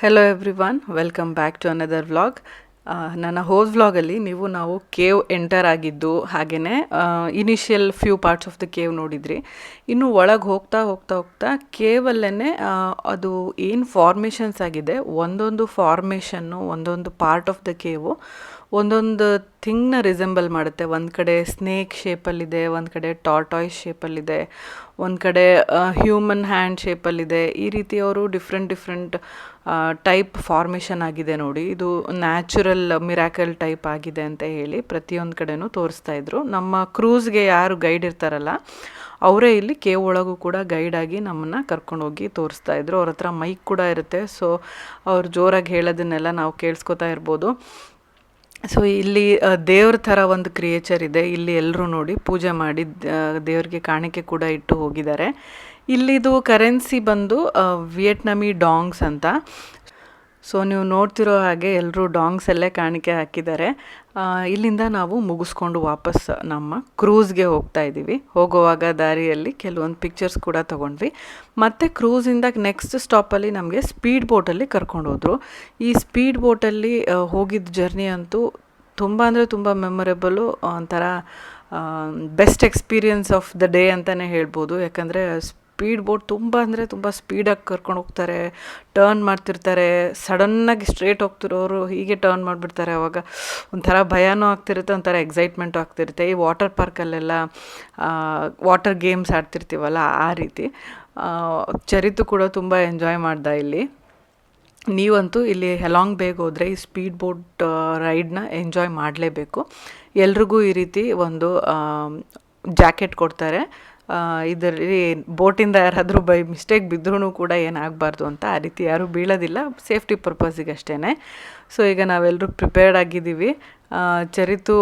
Hello everyone welcome back to another vlog ನನ್ನ ಹೋದ ವ್ಲಾಗಲ್ಲಿ ನೀವು ನಾವು ಕೇವ್ ಎಂಟರ್ ಆಗಿದ್ದು ಹಾಗೆಯೇ initial few parts of the cave ನೋಡಿದ್ರಿ. ಇನ್ನು ಒಳಗೆ ಹೋಗ್ತಾ ಹೋಗ್ತಾ ಹೋಗ್ತಾ ಕೇವಲ್ಲೇ ಅದು ಏನು ಫಾರ್ಮೇಷನ್ಸ್ ಆಗಿದೆ, ಒಂದೊಂದು ಫಾರ್ಮೇಷನ್ನು ಒಂದೊಂದು ಪಾರ್ಟ್ ಆಫ್ ದ ಕೇವು ಒಂದೊಂದು ಥಿಂಗ್ನ ರಿಸೆಂಬಲ್ ಮಾಡುತ್ತೆ. ಒಂದು ಕಡೆ ಸ್ನೇಕ್ ಶೇಪಲ್ಲಿದೆ ಒಂದು ಕಡೆ ಟಾರ್ಟಾಯ್ಸ್ ಶೇಪಲ್ಲಿದೆ ಒಂದು ಕಡೆ ಹ್ಯೂಮನ್ ಹ್ಯಾಂಡ್ ಶೇಪಲ್ಲಿದೆ ಈ ರೀತಿ ಅವರು ಡಿಫ್ರೆಂಟ್ ಡಿಫ್ರೆಂಟ್ ಟೈಪ್ ಫಾರ್ಮೇಷನ್ ಆಗಿದೆ ನೋಡಿ. ಇದು ನ್ಯಾಚುರಲ್ ಮಿರಾಕಲ್ ಟೈಪ್ ಆಗಿದೆ ಅಂತ ಹೇಳಿ ಪ್ರತಿಯೊಂದು ಕಡೆನೂ ತೋರಿಸ್ತಾ ಇದ್ರು. ನಮ್ಮ ಕ್ರೂಸ್ಗೆ ಯಾರು ಗೈಡ್ ಇರ್ತಾರಲ್ಲ, ಅವರೇ ಇಲ್ಲಿ ಕೇವ್ ಒಳಗೂ ಕೂಡ ಗೈಡ್ ಆಗಿ ನಮ್ಮನ್ನು ಕರ್ಕೊಂಡೋಗಿ ತೋರಿಸ್ತಾ ಇದ್ರು. ಅವ್ರ ಹತ್ರ ಮೈಕ್ ಕೂಡ ಇರುತ್ತೆ ಸೊ ಅವ್ರು ಜೋರಾಗಿ ಹೇಳೋದನ್ನೆಲ್ಲ ನಾವು ಕೇಳಿಸ್ಕೊತಾ ಇರ್ಬೋದು. ಸೊ ಇಲ್ಲಿ ದೇವ್ರ ಥರ ಒಂದು ಕ್ರಿಯೇಚರ್ ಇದೆ. ಇಲ್ಲಿ ಎಲ್ಲರೂ ನೋಡಿ ಪೂಜೆ ಮಾಡಿ ದೇವ್ರಿಗೆ ಕಾಣಿಕೆ ಕೂಡ ಇಟ್ಟು ಹೋಗಿದ್ದಾರೆ. ಇಲ್ಲಿದು ಕರೆನ್ಸಿ ಬಂದು ವಿಯೆಟ್ನಾಮಿ ಡಾಂಗ್ಸ್ ಅಂತ. ಸೊ, ನೀವು ನೋಡ್ತಿರೋ ಹಾಗೆ ಎಲ್ಲರೂ ಡಾಂಗ್ಸಲ್ಲೇ ಕಾಣಿಕೆ ಹಾಕಿದ್ದಾರೆ. ಇಲ್ಲಿಂದ ನಾವು ಮುಗಿಸ್ಕೊಂಡು ವಾಪಸ್ ನಮ್ಮ ಕ್ರೂಸ್ಗೆ ಹೋಗ್ತಾ ಇದ್ದೀವಿ. ಹೋಗುವಾಗ ದಾರಿಯಲ್ಲಿ ಕೆಲವೊಂದು ಪಿಕ್ಚರ್ಸ್ ಕೂಡ ತೊಗೊಂಡ್ವಿ. ಮತ್ತು ಕ್ರೂಸಿಂದ ನೆಕ್ಸ್ಟ್ ಸ್ಟಾಪಲ್ಲಿ ನಮಗೆ ಸ್ಪೀಡ್ ಬೋಟಲ್ಲಿ ಕರ್ಕೊಂಡು ಹೋದರು. ಈ ಸ್ಪೀಡ್ ಬೋಟಲ್ಲಿ ಹೋಗಿದ್ದ ಜರ್ನಿ ಅಂತೂ ತುಂಬ ಅಂದರೆ ತುಂಬ ಮೆಮೊರೇಬಲು ಒಂಥರ best experience of the day ಅಂತಲೇ ಹೇಳ್ಬೋದು. ಯಾಕಂದರೆ ಸ್ಪೀಡ್ ಬೋಟ್ ತುಂಬ ಅಂದರೆ ತುಂಬ ಸ್ಪೀಡಾಗಿ ಕರ್ಕೊಂಡು ಹೋಗ್ತಾರೆ ಟರ್ನ್ ಮಾಡ್ತಿರ್ತಾರೆ ಸಡನ್ನಾಗಿ ಸ್ಟ್ರೇಟ್ ಹೋಗ್ತಿರೋರು ಹೀಗೆ ಟರ್ನ್ ಮಾಡಿಬಿಡ್ತಾರೆ ಅವಾಗ. ಒಂಥರ ಭಯನೂ ಆಗ್ತಿರುತ್ತೆ, ಒಂಥರ ಎಕ್ಸೈಟ್ಮೆಂಟು ಆಗ್ತಿರುತ್ತೆ. ಈ ವಾಟರ್ ಪಾರ್ಕಲ್ಲೆಲ್ಲ ವಾಟರ್ ಗೇಮ್ಸ್ ಆಡ್ತಿರ್ತೀವಲ್ಲ ಆ ರೀತಿ. ಚರಿತು ಕೂಡ ತುಂಬ ಎಂಜಾಯ್ ಮಾಡ್ದ ಇಲ್ಲಿ. ನೀವಂತೂ ಇಲ್ಲಿ ಹೆಲಾಂಗ್ ಬೇಗ ಹೋದರೆ ಈ ಸ್ಪೀಡ್ ಬೋಟ್ ರೈಡ್ನ ಎಂಜಾಯ್ ಮಾಡಲೇಬೇಕು. ಎಲ್ರಿಗೂ ಈ ರೀತಿ ಒಂದು ಜಾಕೆಟ್ ಕೊಡ್ತಾರೆ. ಇದರಲ್ಲಿ ಬೋಟಿಂದ ಯಾರಾದರೂ ಬೈ ಮಿಸ್ಟೇಕ್ ಬಿದ್ದರೂ ಕೂಡ ಏನಾಗಬಾರ್ದು ಅಂತ ಆ ರೀತಿ ಯಾರೂ ಬೀಳೋದಿಲ್ಲ. ಸೇಫ್ಟಿ ಪರ್ಪಸ್ಸಿಗೆ ಅಷ್ಟೇ ಸೊ, ಈಗ ನಾವೆಲ್ಲರೂ ಪ್ರಿಪೇರ್ಡ್ ಆಗಿದ್ದೀವಿ. ಚರಿತು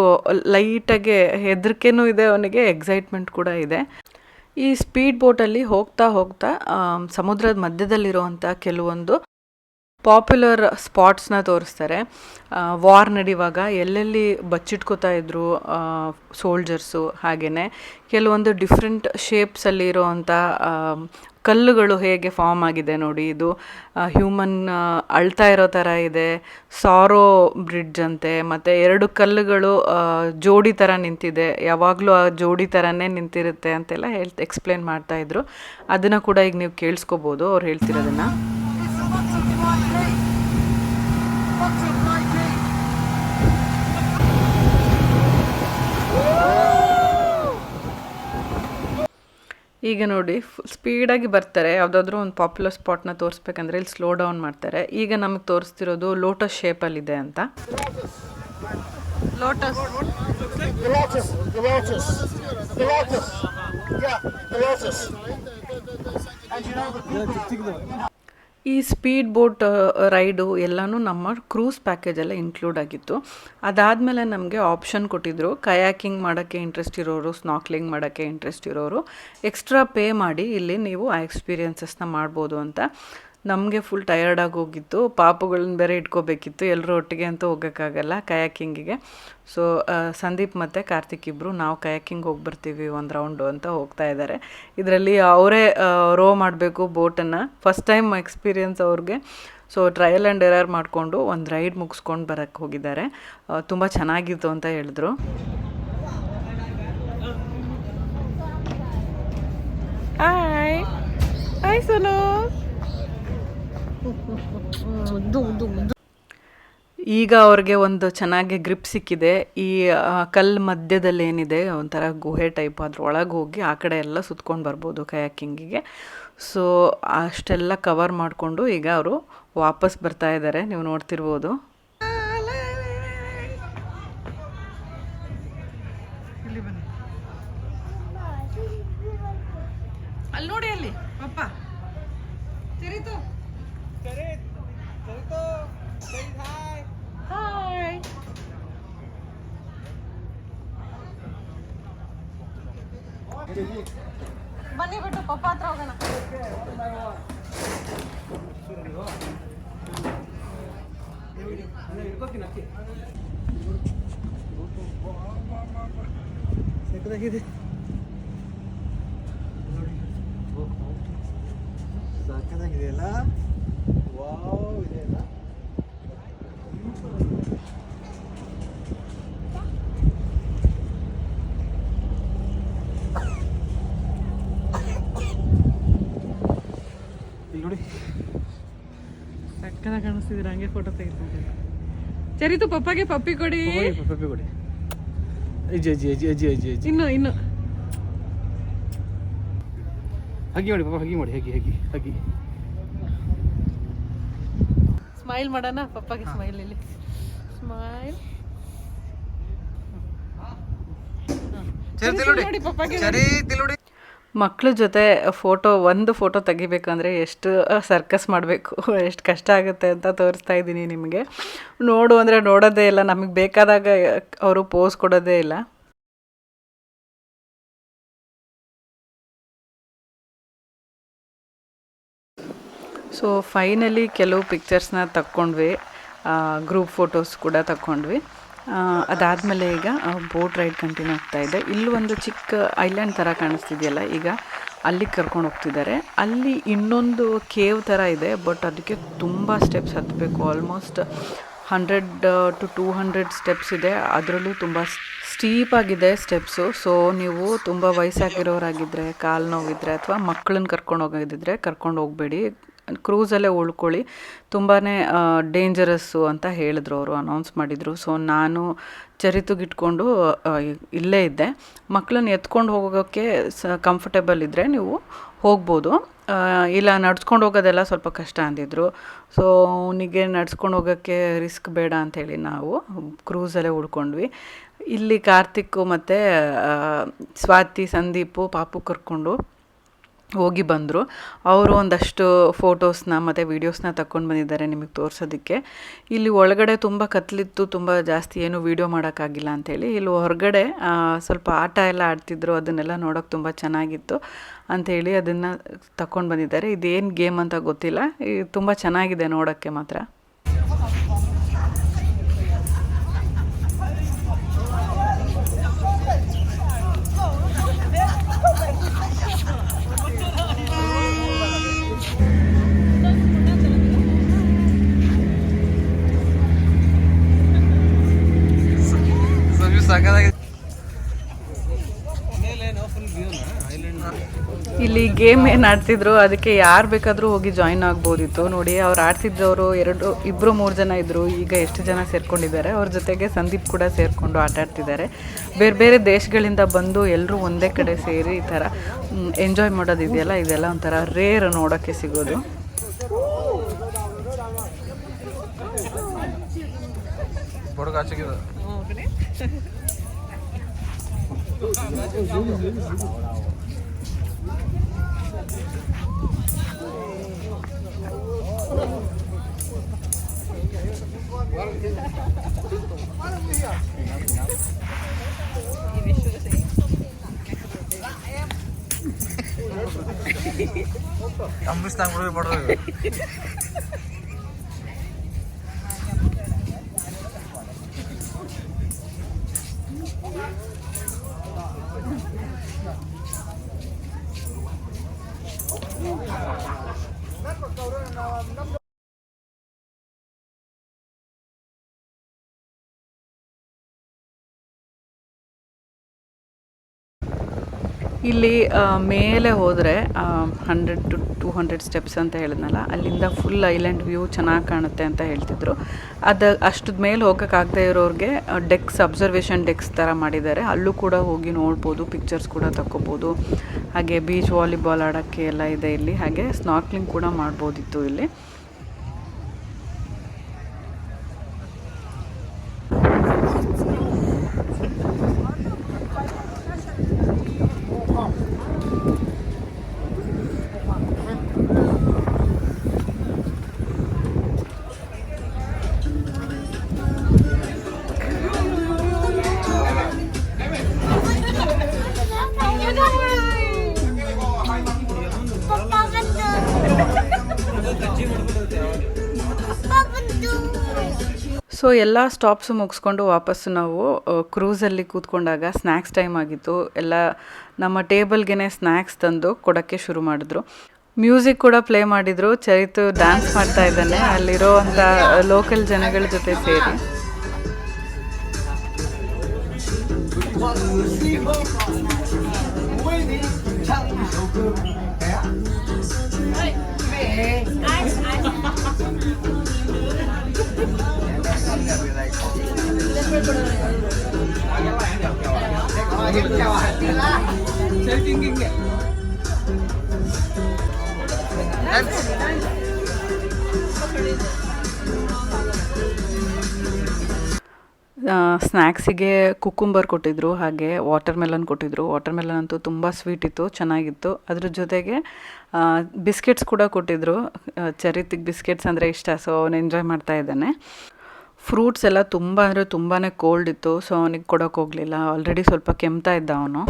ಲೈಟಾಗೆ ಹೆದರಿಕೆನೂ ಇದೆ ಅವನಿಗೆ, ಎಕ್ಸೈಟ್ಮೆಂಟ್ ಕೂಡ ಇದೆ. ಈ ಸ್ಪೀಡ್ ಬೋಟಲ್ಲಿ ಹೋಗ್ತಾ ಹೋಗ್ತಾ ಸಮುದ್ರದ ಮಧ್ಯದಲ್ಲಿರುವಂಥ ಕೆಲವೊಂದು ಪಾಪ್ಯುಲರ್ ಸ್ಪಾಟ್ಸ್ನ ತೋರಿಸ್ತಾರೆ. ವಾರ್ ನಡೆಯುವಾಗ ಎಲ್ಲೆಲ್ಲಿ ಬಚ್ಚಿಟ್ಕೋತಾ ಇದ್ರು ಸೋಲ್ಜರ್ಸು ಹಾಗೆಯೇ ಕೆಲವೊಂದು ಡಿಫ್ರೆಂಟ್ ಶೇಪ್ಸಲ್ಲಿ ಇರೋವಂಥ ಕಲ್ಲುಗಳು ಹೇಗೆ ಫಾರ್ಮ್ ಆಗಿದೆ ನೋಡಿ. ಇದು ಹ್ಯೂಮನ್ ಅಳ್ತಾ ಇರೋ ಥರ ಇದೆ. ಸಾರೋ ಬ್ರಿಡ್ಜ್ ಅಂತೆ, ಮತ್ತು ಎರಡು ಕಲ್ಲುಗಳು ಜೋಡಿ ಥರ ನಿಂತಿದೆ. ಯಾವಾಗಲೂ ಆ ಜೋಡಿ ಥರನೇ ನಿಂತಿರುತ್ತೆ ಅಂತೆಲ್ಲ ಹೇಳ್ ಎಕ್ಸ್ಪ್ಲೇನ್ ಮಾಡ್ತಾಯಿದ್ರು ಅದನ್ನು ಕೂಡ ಈಗ ನೀವು ಕೇಳಿಸ್ಕೋಬೋದು, ಅವ್ರು ಹೇಳ್ತಿರೋದನ್ನು. ಈಗ ನೋಡಿ ಫುಲ್ ಸ್ಪೀಡಾಗಿ ಬರ್ತಾರೆ. ಯಾವುದಾದ್ರೂ ಒಂದು ಪಾಪ್ಯುಲರ್ ಸ್ಪಾಟ್ನ ತೋರಿಸ್ಬೇಕಂದ್ರೆ ಇಲ್ಲಿ ಸ್ಲೋ ಡೌನ್ ಮಾಡ್ತಾರೆ. ಈಗ ನಮಗೆ ತೋರಿಸ್ತಿರೋದು ಲೋಟಸ್ ಶೇಪಲ್ಲಿದೆ ಅಂತ. ಲೋಟಸ್ ಈ ಸ್ಪೀಡ್ ಬೋಟ್ ರೈಡು ಎಲ್ಲನೂ ನಮ್ಮ ಕ್ರೂಸ್ ಪ್ಯಾಕೇಜೆಲ್ಲ ಇನ್ಕ್ಲೂಡ್ ಆಗಿತ್ತು. ಅದಾದಮೇಲೆ ನಮಗೆ ಆಪ್ಷನ್ ಕೊಟ್ಟಿದ್ದರು ಕಯಾಕಿಂಗ್ ಮಾಡೋಕ್ಕೆ ಇಂಟ್ರೆಸ್ಟ್ ಇರೋರು ಸ್ನಾಕ್ಲಿಂಗ್ ಮಾಡೋಕ್ಕೆ ಇಂಟ್ರೆಸ್ಟ್ ಇರೋರು ಎಕ್ಸ್ಟ್ರಾ ಪೇ ಮಾಡಿ ಇಲ್ಲಿ ನೀವು ಆ ಎಕ್ಸ್ಪೀರಿಯನ್ಸಸ್ನ ಮಾಡ್ಬೋದು ಅಂತ. ನಮಗೆ ಫುಲ್ ಟಯರ್ಡಾಗಿ ಹೋಗಿತ್ತು ಪಾಪುಗಳನ್ನ ಬೇರೆ ಇಟ್ಕೋಬೇಕಿತ್ತು. ಎಲ್ಲರೂ ಒಟ್ಟಿಗೆ ಅಂತೂ ಹೋಗೋಕ್ಕಾಗಲ್ಲ ಕಯಾಕಿಂಗಿಗೆ. ಸೊ ಸಂದೀಪ್ ಮತ್ತು ಕಾರ್ತಿಕ್ ಇಬ್ಬರು ನಾವು ಕಯಾಕಿಂಗ್ ಹೋಗಿ ಬರ್ತೀವಿ ಒಂದು ರೌಂಡು ಅಂತ ಹೋಗ್ತಾ ಇದ್ದಾರೆ ಇದರಲ್ಲಿ ಅವರೇ ರೋ ಮಾಡಬೇಕು ಬೋಟನ್ನು. ಫಸ್ಟ್ ಟೈಮ್ ಎಕ್ಸ್ಪೀರಿಯನ್ಸ್ ಅವ್ರಿಗೆ. ಸೊ ಟ್ರಯಲ್ ಆ್ಯಂಡ್ ಎರರ್ ಮಾಡಿಕೊಂಡು ಒಂದು ರೈಡ್ ಮುಗಿಸ್ಕೊಂಡು ಬರೋಕ್ಕೆ ಹೋಗಿದ್ದಾರೆ. ತುಂಬ ಚೆನ್ನಾಗಿತ್ತು ಅಂತ ಹೇಳಿದ್ರು. Hi hi Sonu. ಈಗ ಅವ್ರಿಗೆ ಒಂದು ಚೆನ್ನಾಗಿ ಗ್ರಿಪ್ ಸಿಕ್ಕಿದೆ. ಈ ಕಲ್ಲು ಮಧ್ಯದಲ್ಲಿ ಏನಿದೆ, ಒಂಥರ ಗುಹೆ ಟೈಪ್ ಅದ್ರ ಒಳಗೆ ಹೋಗಿ ಆ ಕಡೆ ಎಲ್ಲ ಸುತ್ಕೊಂಡು ಬರ್ಬೋದು ಕಯಾಕಿಂಗಿಗೆ ಸೊ ಅಷ್ಟೆಲ್ಲ ಕವರ್ ಮಾಡಿಕೊಂಡು ಈಗ ಅವರು ವಾಪಸ್ ಬರ್ತಾ ಇದ್ದಾರೆ ನೀವು ನೋಡ್ತಿರ್ಬೋದು. ಬನ್ನಿ ಬಿಟ್ಟು ಪಪ್ಪ ಹತ್ರ ವಾವ್ ಸಾಕಾಗಿದೆಯಲ್ಲ ವಾವ್ ನೋಡಿ. ಸಕ್ಕದ ಕಾಣಿಸ್ತಿದ್ದೀರ ಹಂಗೆ ಫೋಟೋ ತೆಗಿತಿದ್ದೀರ. ಚರಿತು ಪಪ್ಪಾಗೆ ಪಪ್ಪಿ ಕೊಡಿ. ಪಪ್ಪಿ ಕೊಡಿ. ಅಜ್ಜಿ ಅಜ್ಜಿ ಅಜ್ಜಿ ಅಜ್ಜಿ ಅಜ್ಜಿ ಅಜ್ಜಿ ಇನ್ನು ಇನ್ನು. ಹಗಿ ಮಾಡಿ ಪಾಪ ಹಗಿ ಮಾಡಿ ಹಗಿ ಹಗಿ ಹಗಿ ಸ್ಮೈಲ್ ಮಾಡೋಣ ಪಪ್ಪಾಗೆ ಸ್ಮೈಲ್ ಇಲ್ಲಿ. ಸ್ಮೈಲ್ ನೋಡಿ. ಪಪ್ಪಗೆ ಮಕ್ಳ ಜೊತೆ ಫೋಟೋ, ಒಂದು ಫೋಟೋ ತೆಗಿಬೇಕಂದ್ರೆ ಎಷ್ಟು ಸರ್ಕಸ್ ಮಾಡಬೇಕು, ಎಷ್ಟು ಕಷ್ಟ ಆಗುತ್ತೆ ಅಂತ ತೋರಿಸ್ತಾ ಇದ್ದೀನಿ ನಿಮಗೆ. ನೋಡು ಅಂದರೆ ನೋಡೋದೇ ಇಲ್ಲ, ನಮಗೆ ಬೇಕಾದಾಗ ಅವರು ಪೋಸ್ ಕೊಡೋದೇ ಇಲ್ಲ. ಸೊ ಫೈನಲಿ ಕೆಲವು ಪಿಕ್ಚರ್ಸ್ನ ತಕ್ಕೊಂಡ್ವಿ. ಗ್ರೂಪ್ ಫೋಟೋಸ್ ಕೂಡ ತಕ್ಕೊಂಡ್ವಿ. ಅದಾದಮೇಲೆ ಈಗ ಬೋಟ್ ರೈಡ್ ಕಂಟಿನ್ಯೂ ಆಗ್ತಾ ಇದೆ. ಇಲ್ಲಿ ಒಂದು ಚಿಕ್ಕ ಐಲ್ಯಾಂಡ್ ಥರ ಕಾಣಿಸ್ತಿದೆಯಲ್ಲ, ಈಗ ಅಲ್ಲಿಗೆ ಕರ್ಕೊಂಡು ಹೋಗ್ತಿದ್ದಾರೆ. ಅಲ್ಲಿ ಇನ್ನೊಂದು ಕೇವ್ ಥರ ಇದೆ ಬಟ್ ಅದಕ್ಕೆ ತುಂಬ steps ಹತ್ತಬೇಕು almost hundred to two hundred steps ಇದೆ. ಅದರಲ್ಲೂ ತುಂಬ ಸ್ಟೀಪ್ ಆಗಿದೆ ಸ್ಟೆಪ್ಸು ಸೊ ನೀವು ತುಂಬ ವಯಸ್ಸಾಗಿರೋರಾಗಿದ್ದರೆ ಕಾಲು ನೋವಿದ್ರೆ ಅಥವಾ ಮಕ್ಕಳನ್ನ ಕರ್ಕೊಂಡು ಹೋಗೋದಿದ್ರೆ ಕರ್ಕೊಂಡು ಹೋಗಬೇಡಿ. ಕ್ರೂಸಲ್ಲೇ ಉಳ್ಕೊಳ್ಳಿ. ತುಂಬಾ ಡೇಂಜರಸ್ಸು ಅಂತ ಹೇಳಿದ್ರು ಅವರು ಅನೌನ್ಸ್ ಮಾಡಿದರು. ಸೊ ನಾನು ಚರಿತುಗಿಟ್ಕೊಂಡು ಇಲ್ಲೇ ಇದ್ದೆ. ಮಕ್ಕಳನ್ನ ಎತ್ಕೊಂಡು ಹೋಗೋಕ್ಕೆ ಸ ಕಂಫರ್ಟೇಬಲ್ ಇದ್ದರೆ ನೀವು ಹೋಗ್ಬೋದು. ಇಲ್ಲ, ನಡ್ಸ್ಕೊಂಡು ಹೋಗೋದೆಲ್ಲ ಸ್ವಲ್ಪ ಕಷ್ಟ ಅಂದಿದ್ರು. ಸೊ ಅವನಿಗೆ ನಡ್ಸ್ಕೊಂಡು ಹೋಗೋಕ್ಕೆ ರಿಸ್ಕ್ ಬೇಡ ಅಂಥೇಳಿ ನಾವು ಕ್ರೂಸಲ್ಲೇ ಉಳ್ಕೊಂಡ್ವಿ. ಇಲ್ಲಿ ಕಾರ್ತಿಕ್ ಮತ್ತು ಸ್ವಾತಿ, ಸಂದೀಪು, ಪಾಪು ಕರ್ಕೊಂಡು ಹೋಗಿ ಬಂದರು. ಅವರು ಒಂದಷ್ಟು ಫೋಟೋಸ್ನ ಮತ್ತು ವೀಡಿಯೋಸ್ನ ತಗೊಂಡು ಬಂದಿದ್ದಾರೆ ನಿಮಗೆ ತೋರಿಸೋದಕ್ಕೆ. ಇಲ್ಲಿ ಒಳಗಡೆ ತುಂಬ ಕತ್ಲಿತ್ತು, ತುಂಬ ಜಾಸ್ತಿ ಏನು ವೀಡಿಯೋ ಮಾಡೋಕ್ಕಾಗಿಲ್ಲ ಅಂಥೇಳಿ ಇಲ್ಲಿ ಹೊರಗಡೆ ಸ್ವಲ್ಪ ಆಟ ಎಲ್ಲ ಆಡ್ತಿದ್ರು, ಅದನ್ನೆಲ್ಲ ನೋಡೋಕೆ ತುಂಬ ಚೆನ್ನಾಗಿತ್ತು ಅಂಥೇಳಿ ಅದನ್ನು ತಗೊಂಡು ಬಂದಿದ್ದಾರೆ. ಇದೇನು ಗೇಮ್ ಅಂತ ಗೊತ್ತಿಲ್ಲ. ತುಂಬ ಚೆನ್ನಾಗಿದೆ ನೋಡೋಕ್ಕೆ ಮಾತ್ರ. ಗೇಮ್ ಏನು ಆಡ್ತಿದ್ರು ಅದಕ್ಕೆ ಯಾರು ಬೇಕಾದರೂ ಹೋಗಿ ಜಾಯಿನ್ ಆಗ್ಬೋದಿತ್ತು. ನೋಡಿ ಅವ್ರು ಆಡ್ತಿದ್ದವರು ಎರಡು ಇಬ್ಬರು ಮೂರು ಜನ ಇದ್ದರು ಈಗ ಎಷ್ಟು ಜನ ಸೇರ್ಕೊಂಡಿದ್ದಾರೆ ಅವ್ರ ಜೊತೆಗೆ ಸಂದೀಪ್ ಕೂಡ ಸೇರಿಕೊಂಡು ಆಟ ಆಡ್ತಿದ್ದಾರೆ. ಬೇರೆ ಬೇರೆ ದೇಶಗಳಿಂದ ಬಂದು ಎಲ್ಲರೂ ಒಂದೇ ಕಡೆ ಸೇರಿ ಈ ಥರ ಎಂಜಾಯ್ ಮಾಡೋದಿದೆಯಲ್ಲ ಇದೆಲ್ಲ ಒಂಥರ ರೇರ್ ನೋಡೋಕ್ಕೆ ಸಿಗೋದು. അമ്മിഷ്ടം കൂടുതൽ പടരുത് ಇಲ್ಲಿ ಮೇಲೆ ಹೋದರೆ hundred to two hundred steps ಅಂತ ಹೇಳಿದ್ನಲ್ಲ, ಅಲ್ಲಿಂದ ಫುಲ್ ಐಲ್ಯಾಂಡ್ ವ್ಯೂ ಚೆನ್ನಾಗಿ ಕಾಣುತ್ತೆ ಅಂತ ಹೇಳ್ತಿದ್ರು. ಅದು, ಅಷ್ಟದ ಮೇಲೆ ಹೋಗೋಕ್ಕಾಗದೇ ಇರೋರಿಗೆ ಡೆಕ್ಸ್ ಅಬ್ಸರ್ವೇಷನ್ ಡೆಕ್ಸ್ ಥರ ಮಾಡಿದ್ದಾರೆ. ಅಲ್ಲೂ ಕೂಡ ಹೋಗಿ ನೋಡ್ಬೋದು ಪಿಕ್ಚರ್ಸ್ ಕೂಡ ತಗೋಬೋದು ಹಾಗೆ ಬೀಚ್ ವಾಲಿಬಾಲ್ ಆಡೋಕ್ಕೆ ಎಲ್ಲ ಇದೆ ಇಲ್ಲಿ. ಹಾಗೆ ಸ್ನಾರ್ಕ್ಲಿಂಗ್ ಕೂಡ ಮಾಡ್ಬೋದಿತ್ತು ಇಲ್ಲಿ. ಸೊ ಎಲ್ಲ ಸ್ಟಾಪ್ಸು ಮುಗಿಸ್ಕೊಂಡು ವಾಪಸ್ಸು ನಾವು ಕ್ರೂಸಲ್ಲಿ ಕೂತ್ಕೊಂಡಾಗ ಸ್ನ್ಯಾಕ್ಸ್ ಟೈಮ್ ಆಗಿತ್ತು. ಎಲ್ಲ ನಮ್ಮ ಟೇಬಲ್ಗೆ ಸ್ನ್ಯಾಕ್ಸ್ ತಂದು ಕೊಡೋಕ್ಕೆ ಶುರು ಮಾಡಿದ್ರು. ಮ್ಯೂಸಿಕ್ ಕೂಡ ಪ್ಲೇ ಮಾಡಿದ್ರು. ಚರಿತು ಡ್ಯಾನ್ಸ್ ಮಾಡ್ತಾ ಇದ್ದಾನೆ. ಅಲ್ಲಿರೋ ಅಂಥ ಲೋಕಲ್ ಜನಗಳ ಜೊತೆ ಸೇರಿ. ಸ್ನ್ಯಾಕ್ಸಿಗೆ ಕುಕುಂಬರ್ ಕೊಟ್ಟಿದ್ರು, ಹಾಗೆ ವಾಟರ್ ಮೆಲನ್ ಕೊಟ್ಟಿದ್ರು. ವಾಟರ್ ಮೆಲನ್ ಅಂತೂ ತುಂಬ ಸ್ವೀಟ್ ಇತ್ತು, ಚೆನ್ನಾಗಿತ್ತು. ಅದ್ರ ಜೊತೆಗೆ ಬಿಸ್ಕೆಟ್ಸ್ ಕೂಡ ಕೊಟ್ಟಿದ್ದರು ಚರಿತಿಗೆ ಬಿಸ್ಕೆಟ್ಸ್ ಅಂದರೆ ಇಷ್ಟ ಸೊ ಅವನು ಎಂಜಾಯ್ ಮಾಡ್ತಾ ಇದ್ದಾನೆ. ಫ್ರೂಟ್ಸ್ ಎಲ್ಲ ತುಂಬ ಅಂದರೆ ತುಂಬಾ ಕೋಲ್ಡ್ ಇತ್ತು ಸೊ ಅವನಿಗೆ ಕೊಡೋಕೆ ಹೋಗಲಿಲ್ಲ. ಆಲ್ರೆಡಿ ಸ್ವಲ್ಪ ಕೆಮ್ತಾ ಇದ್ದ ಅವನು.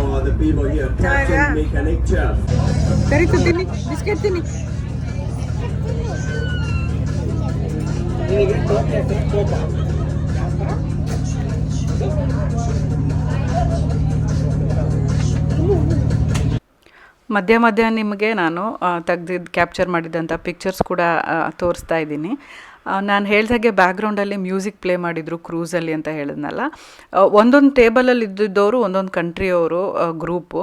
ಮಧ್ಯ ಮಧ್ಯ ನಿಮಗೆ ನಾನು ತೆಗ್ದಿದ್ದು ಕ್ಯಾಪ್ಚರ್ ಮಾಡಿದಂಥ ಪಿಕ್ಚರ್ಸ್ ಕೂಡ ತೋರಿಸ್ತಾ ಇದ್ದೀನಿ. ನಾನು ಹೇಳ್ದಾಗೆ ಬ್ಯಾಕ್ಗ್ರೌಂಡಲ್ಲಿ ಮ್ಯೂಸಿಕ್ ಪ್ಲೇ ಮಾಡಿದರು ಕ್ರೂಸಲ್ಲಿ ಅಂತ ಹೇಳಿದ್ನಲ್ಲ. ಒಂದೊಂದು ಟೇಬಲಲ್ಲಿ ಇದ್ದಿದ್ದವರು, ಒಂದೊಂದು ಕಂಟ್ರಿಯವರು ಗ್ರೂಪು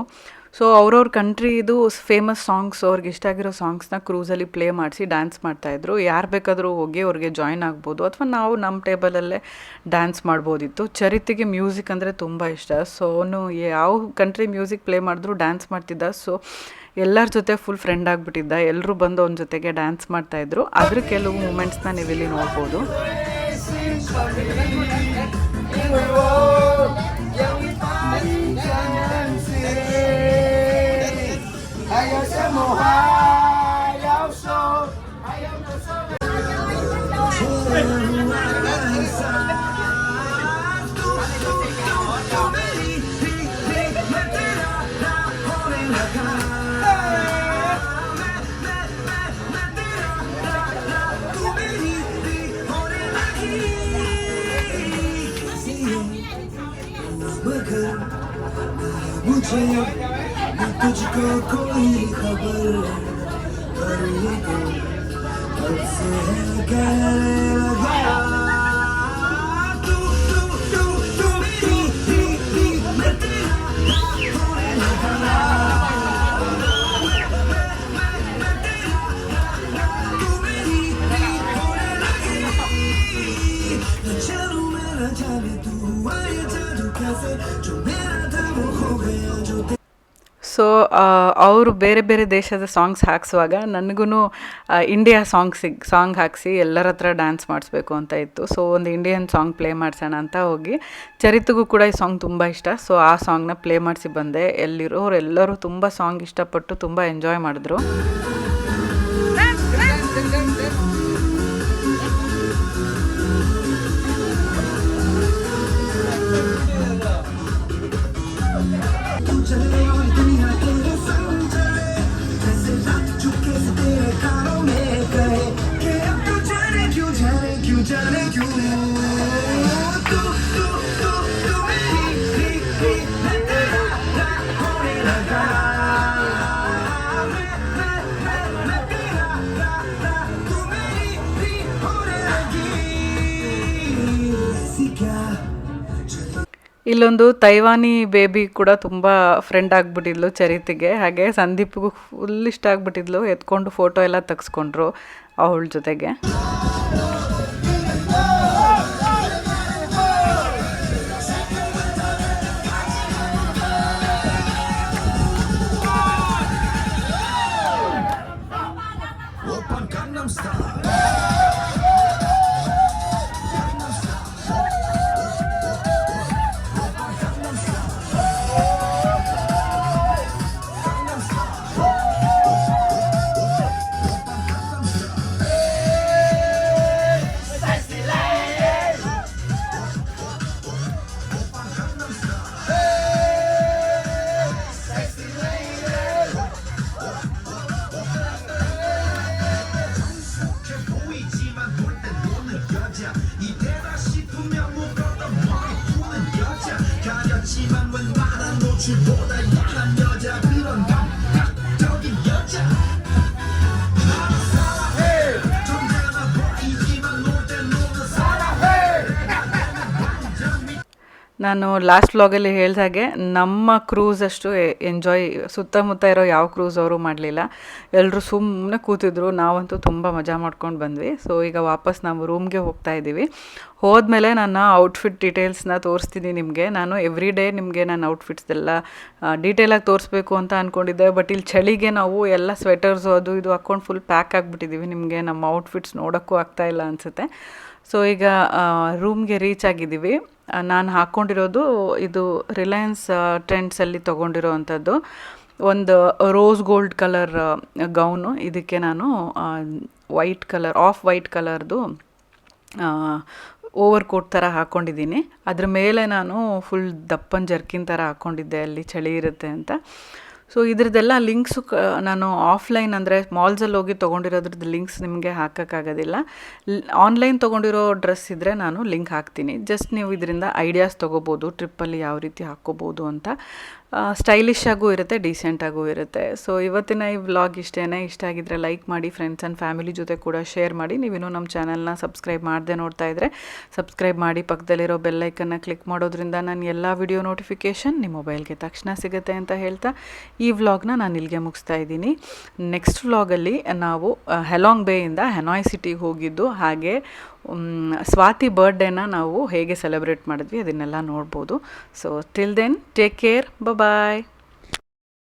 ಸೊ ಅವ್ರವ್ರ ಕಂಟ್ರಿದು ಫೇಮಸ್ ಸಾಂಗ್ಸ್ ಅವ್ರಿಗೆ ಇಷ್ಟ ಆಗಿರೋ ಸಾಂಗ್ಸ್ನ ಕ್ರೂಸಲ್ಲಿ ಪ್ಲೇ ಮಾಡಿಸಿ ಡ್ಯಾನ್ಸ್ ಮಾಡ್ತಾಯಿದ್ರು ಯಾರು ಬೇಕಾದರೂ ಹೋಗಿ ಅವ್ರಿಗೆ ಜಾಯ್ನ್ ಆಗ್ಬೋದು. ಅಥವಾ ನಾವು ನಮ್ಮ ಟೇಬಲಲ್ಲೇ ಡ್ಯಾನ್ಸ್ ಮಾಡ್ಬೋದಿತ್ತು. ಚರಿತಿಗೆ ಮ್ಯೂಸಿಕ್ ಅಂದರೆ ತುಂಬ ಇಷ್ಟ. ಸೊ ಅವನು ಯಾವ ಕಂಟ್ರಿ ಮ್ಯೂಸಿಕ್ ಪ್ಲೇ ಮಾಡಿದ್ರು ಡ್ಯಾನ್ಸ್ ಮಾಡ್ತಿದ್ದ. ಸೊ ಎಲ್ಲರ ಜೊತೆ ಫುಲ್ ಫ್ರೆಂಡ್ ಆಗಿಬಿಟ್ಟಿದ್ದ. ಎಲ್ಲರೂ ಬಂದು ಅವನ ಜೊತೆಗೆ ಡ್ಯಾನ್ಸ್ ಮಾಡ್ತಾ ಇದ್ರು. ಅದ್ರ ಕೆಲವು ಮೂಮೆಂಟ್ಸ್ನ ನೀವಿಲ್ಲಿ ನೋಡ್ಬೋದು. अब तुझको कोई खबर पर ये तो कब से है कहने ಸೊ ಅವರು ಬೇರೆ ಬೇರೆ ದೇಶದ ಸಾಂಗ್ಸ್ ಹಾಕ್ಸುವಾಗ ನನಗೂ ಇಂಡಿಯಾ ಸಾಂಗ್ಸಿಗೆ ಸಾಂಗ್ ಹಾಕಿಸಿ ಎಲ್ಲರ ಹತ್ರ ಡ್ಯಾನ್ಸ್ ಮಾಡಿಸ್ಬೇಕು ಅಂತ ಇತ್ತು. ಸೊ, ಒಂದು ಇಂಡಿಯನ್ ಸಾಂಗ್ ಪ್ಲೇ ಮಾಡಿಸೋಣ ಅಂತ ಹೋಗಿ ಚರಿತ್ಗೂ ಕೂಡ ಈ ಸಾಂಗ್ ತುಂಬ ಇಷ್ಟ. ಸೊ, ಆ ಸಾಂಗ್ನ ಪ್ಲೇ ಮಾಡಿಸಿ ಬಂದೆ. ಎಲ್ಲಿರೋರು ಎಲ್ಲರೂ ತುಂಬ ಸಾಂಗ್ ಇಷ್ಟಪಟ್ಟು ತುಂಬ ಎಂಜಾಯ್ ಮಾಡಿದ್ರು. ಇಲ್ಲೊಂದು ತೈವಾನಿ ಬೇಬಿ ಕೂಡ ತುಂಬ ಫ್ರೆಂಡ್ ಆಗಿಬಿಟ್ಟಿದ್ಲು ಚರಿತಿಗೆ. ಹಾಗೆ ಸಂದೀಪ್ಗೂ ಫುಲ್ ಇಷ್ಟ ಆಗಿಬಿಟ್ಟಿದ್ಲು. ಎತ್ಕೊಂಡು ಫೋಟೋ ಎಲ್ಲ ತೆಗೆಸ್ಕೊಂಡ್ರು ಅವಳ ಜೊತೆಗೆ. ನಾನು ಲಾಸ್ಟ್ ಹೇಳಿದ ಹಾಗೆ ನಮ್ಮ ಕ್ರೂಸ್ ಅಷ್ಟು ಎಂಜಾಯ್ ಸುತ್ತಮುತ್ತ ಇರೋ ಯಾವ ಕ್ರೂಸ್ ಅವರು ಮಾಡಲಿಲ್ಲ. ಎಲ್ಲರೂ ಸುಮ್ಮನೆ ಕೂತಿದ್ರು. ನಾವಂತೂ ತುಂಬ ಮಜಾ ಮಾಡ್ಕೊಂಡು ಬಂದ್ವಿ. ಸೊ ಈಗ ವಾಪಸ್ ನಾವು ರೂಮ್ಗೆ ಹೋಗ್ತಾ ಇದ್ದೀವಿ. ಹೋದ್ಮೇಲೆ ನನ್ನ ಔಟ್ಫಿಟ್ ಡೀಟೇಲ್ಸ್ನ ತೋರಿಸ್ತೀನಿ ನಿಮಗೆ. ನಾನು ಎವ್ರಿ ಡೇ ನಿಮಗೆ ನಾನು ಔಟ್ಫಿಟ್ಸ್ದೆಲ್ಲ ಡೀಟೇಲಾಗಿ ತೋರಿಸ್ಬೇಕು ಅಂತ ಅಂದ್ಕೊಂಡಿದ್ದೆ ಬಟ್ ಇಲ್ಲಿ ಚಳಿಗೆ ನಾವು ಎಲ್ಲ ಸ್ವೆಟರ್ಸು ಅದು ಇದು ಹಾಕ್ಕೊಂಡು ಫುಲ್ ಪ್ಯಾಕ್ ಆಗಿಬಿಟ್ಟಿದ್ದೀವಿ. ನಿಮಗೆ ನಮ್ಮ ಔಟ್ಫಿಟ್ಸ್ ನೋಡೋಕ್ಕೂ ಆಗ್ತಾಯಿಲ್ಲ ಅನಿಸುತ್ತೆ. ಸೊ ಈಗ ರೂಮ್ಗೆ ರೀಚ್ ಆಗಿದ್ದೀವಿ. ನಾನು ಹಾಕ್ಕೊಂಡಿರೋದು ಇದು ರಿಲಯನ್ಸ್ ಟ್ರೆಂಡ್ಸಲ್ಲಿ ತೊಗೊಂಡಿರೋ ಅಂಥದ್ದು ಒಂದು ರೋಸ್ ಗೋಲ್ಡ್ ಕಲರ್ ಗೌನು ಇದಕ್ಕೆ ನಾನು ವೈಟ್ ಕಲರ್ ಆಫ್ ವೈಟ್ ಕಲರ್ದು ಓವರ್ ಕೋಟ್ ಥರ ಹಾಕ್ಕೊಂಡಿದ್ದೀನಿ ಅದ್ರ ಮೇಲೆ ನಾನು ಫುಲ್ ದಪ್ಪನ ಜರ್ಕಿನ್ ಥರ ಹಾಕ್ಕೊಂಡಿದ್ದೆ ಅಲ್ಲಿ ಚಳಿ ಇರುತ್ತೆ ಅಂತ. ಸೊ ಇದ್ರದ್ದೆಲ್ಲ ಲಿಂಕ್ಸು ಕ, ನಾನು ಆಫ್ಲೈನ್ ಅಂದರೆ ಮಾಲ್ಸಲ್ಲಿ ಹೋಗಿ ತೊಗೊಂಡಿರೋದ್ರದ್ದು ಲಿಂಕ್ಸ್ ನಿಮಗೆ ಹಾಕೋಕ್ಕಾಗೋದಿಲ್ಲ. ಆನ್ಲೈನ್ ತೊಗೊಂಡಿರೋ ಡ್ರೆಸ್ ಇದ್ದರೆ ನಾನು ಲಿಂಕ್ ಹಾಕ್ತೀನಿ. ಜಸ್ಟ್ ನೀವು ಇದರಿಂದ ಐಡಿಯಾಸ್ ತೊಗೋಬೋದು ಟ್ರಿಪ್ಪಲ್ಲಿ ಯಾವ ರೀತಿ ಹಾಕ್ಕೋಬೋದು ಅಂತ. ಸ್ಟೈಲಿಶ್ ಆಗೂ ಇರುತ್ತೆ ಡೀಸೆಂಟಾಗೂ ಇರುತ್ತೆ. ಸೊ ಇವತ್ತಿನ ಈ ವ್ಲಾಗ್ ಇಷ್ಟೇ ಇಷ್ಟ ಆಗಿದ್ರೆ ಲೈಕ್ ಮಾಡಿ ಫ್ರೆಂಡ್ಸ್ ಆ್ಯಂಡ್ ಫ್ಯಾಮಿಲಿ ಜೊತೆ ಕೂಡ ಶೇರ್ ಮಾಡಿ. ನೀವಿನ್ನೂ ನಮ್ಮ ಚಾನಲ್ನ ಸಬ್ಸ್ಕ್ರೈಬ್ ಮಾಡದೆ ನೋಡ್ತಾ ಇದ್ದರೆ ಸಬ್ಸ್ಕ್ರೈಬ್ ಮಾಡಿ ಪಕ್ಕದಲ್ಲಿರೋ ಬೆಲ್ಲೈಕನ್ನು ಕ್ಲಿಕ್ ಮಾಡೋದ್ರಿಂದ ನಾನು ಎಲ್ಲ ವಿಡಿಯೋ ನೋಟಿಫಿಕೇಷನ್ ನಿಮ್ಮ ಮೊಬೈಲ್ಗೆ ತಕ್ಷಣ ಸಿಗುತ್ತೆ ಅಂತ ಹೇಳ್ತಾ ಈ ವ್ಲಾಗ್ನ ನಾನು ಇಲ್ಲಿಗೆ ಮುಗಿಸ್ತಾ ಇದ್ದೀನಿ. ನೆಕ್ಸ್ಟ್ ವ್ಲಾಗಲ್ಲಿ ನಾವು ಹೆಲಾಂಗ್ ಬೇಯಿಂದ ಹೆನಾಯ್ ಸಿಟಿಗೆ ಹೋಗಿದ್ದು. ಹಾಗೆ ಸ್ವಾತಿ ಬರ್ಡೇನ ನಾವು ಹೇಗೆ ಸೆಲೆಬ್ರೇಟ್ ಮಾಡಿದ್ವಿ ಅದನ್ನೆಲ್ಲ ನೋಡ್ಬೋದು. So till then take care bye